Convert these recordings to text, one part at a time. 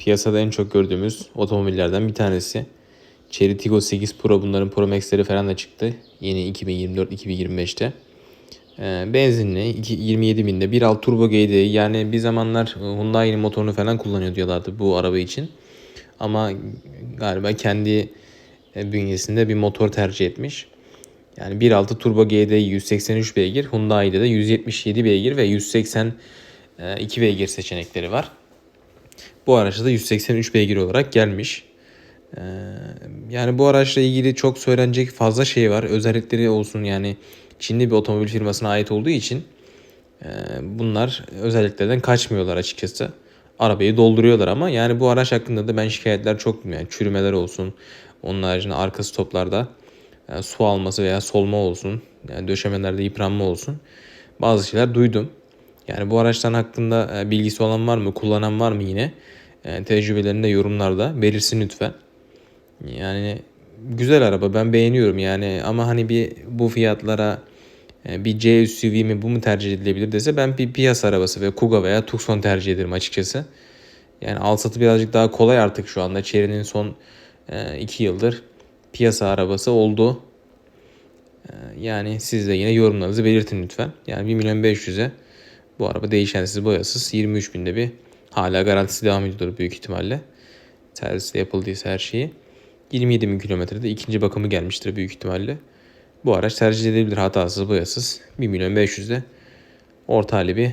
piyasada en çok gördüğümüz otomobillerden bir tanesi. Chery Tiggo 8 Pro bunların Pro Max'leri falan da çıktı. Yeni 2024-2025'te. Ee, benzinli 2 27 binde 1.6 turbo GDI yani bir zamanlar e, Hyundai'nin motorunu falan kullanıyor diyorlardı bu araba için. Ama galiba kendi e, bünyesinde bir motor tercih etmiş. Yani 1.6 turbo GDI 183 beygir, Hyundai'de de 177 beygir ve 182 beygir seçenekleri var. Bu araçta da 183 beygir olarak gelmiş. Ee, yani bu araçla ilgili çok söylenecek fazla şey var. Özellikleri olsun yani Çinli bir otomobil firmasına ait olduğu için e, bunlar özelliklerden kaçmıyorlar açıkçası. Arabayı dolduruyorlar ama yani bu araç hakkında da ben şikayetler çok yani çürümeler olsun. Onun haricinde arka stoplarda e, su alması veya solma olsun. Yani döşemelerde yıpranma olsun. Bazı şeyler duydum. Yani bu araçtan hakkında e, bilgisi olan var mı? Kullanan var mı yine? E, tecrübelerini de yorumlarda belirsin lütfen. Yani güzel araba ben beğeniyorum yani ama hani bir bu fiyatlara e, bir C SUV mi bu mu tercih edilebilir dese ben bir piyasa arabası ve Kuga veya Tucson tercih ederim açıkçası. Yani alsatı birazcık daha kolay artık şu anda. Chery'nin son 2 yıldır piyasa arabası oldu. E, Yani siz de yine yorumlarınızı belirtin lütfen. Yani 1 milyon 500'e bu araba değişensiz boyasız 23 binde bir hala garantisi devam ediyordur büyük ihtimalle. Serviste yapıldıysa her şeyi. 27 bin kilometrede ikinci bakımı gelmiştir büyük ihtimalle. Bu araç tercih edilebilir hatasız boyasız. 1 milyon 500'de orta hali bir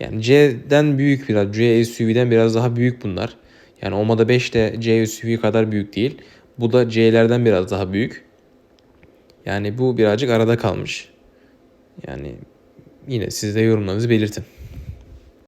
yani C'den büyük biraz C SUV'den biraz daha büyük bunlar. Yani Omada 5 de C SUV kadar büyük değil. Bu da C'lerden biraz daha büyük. Yani bu birazcık arada kalmış. Yani yine siz de yorumlarınızı belirtin.